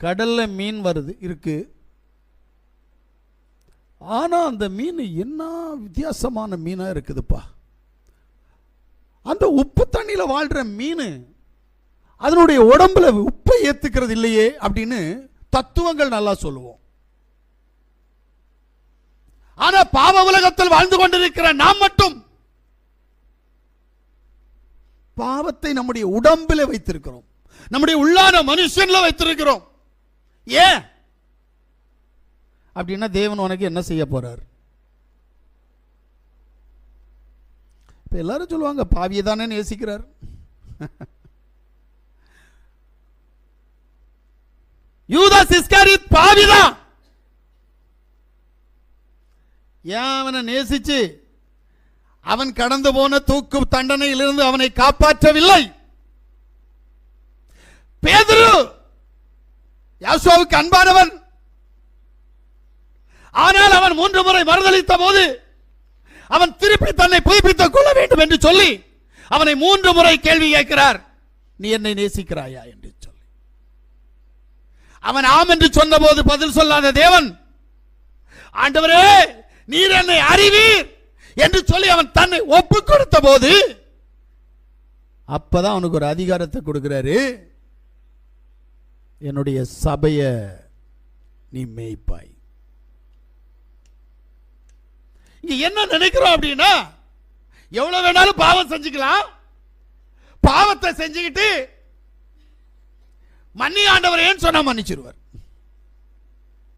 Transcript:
கடல்ல மீன் வருது இருக்கு. ஆனா அந்த மீன் என்ன வித்தியாசமான மீனாக இருக்குதுப்பா. அந்த உப்பு தண்ணியில வாழ்ற மீன் அதனுடைய உடம்புல உப்பை ஏத்துக்கிறது இல்லையே அப்படின்னு தத்துவங்கள் நல்லா சொல்லுவோம். ஆனா பாவ உலகத்தில் வாழ்ந்து கொண்டிருக்கிற நாம் மட்டும் பாவத்தை நம்முடைய உடம்பில் வைத்திருக்கிறோம். நம்முடைய உள்ளான மனுஷன்ல வைத்திருக்கிறோம். ஏன் அப்படின்னா தேவன் உனக்கு என்ன செய்ய போறார்? இப்ப எல்லாரும் சொல்லுவாங்க பாவியை தானே நேசிக்கிறார். யூதா சிஸ்காரி பாவிதான் ஏன் அவனை நேசிச்சு? அவன் கடந்து போன தூக்கு தண்டனையிலிருந்து அவனை காப்பாற்றவில்லை. பேதுரு! யாசுவாவுக்கு அன்பானவன். ஆனால் அவன் மூன்று முறை மறுதளித்த போது அவன் திருப்பி தன்னை புதுப்பித்துக் கொள்ள வேண்டும் என்று சொல்லி அவனை மூன்று முறை கேள்வி கேட்கிறார். நீ என்னை நேசிக்கிறாயா? என்று சொல்லி. அவன் ஆம் என்று சொன்னபோது பதில் சொல்லாத தேவன் ஆண்டவரே நீர் என்னை அறிவீர் என்று சொல்லி அவன் தன்னை ஒப்பு கொடுத்த போது அப்பதான் அவனுக்கு ஒரு அதிகாரத்தை கொடுக்கிறாரு. என்னுடைய சபைய நீ மேய்ப்பாய். இங்க என்ன நினைக்கிறோம் அப்படின்னா எவ்வளவு வேணாலும் பாவம் செஞ்சுக்கலாம். பாவத்தை செஞ்சுக்கிட்டு மன்னி ஆண்டவரேன்னு சொன்னா மன்னிச்சிருவார்.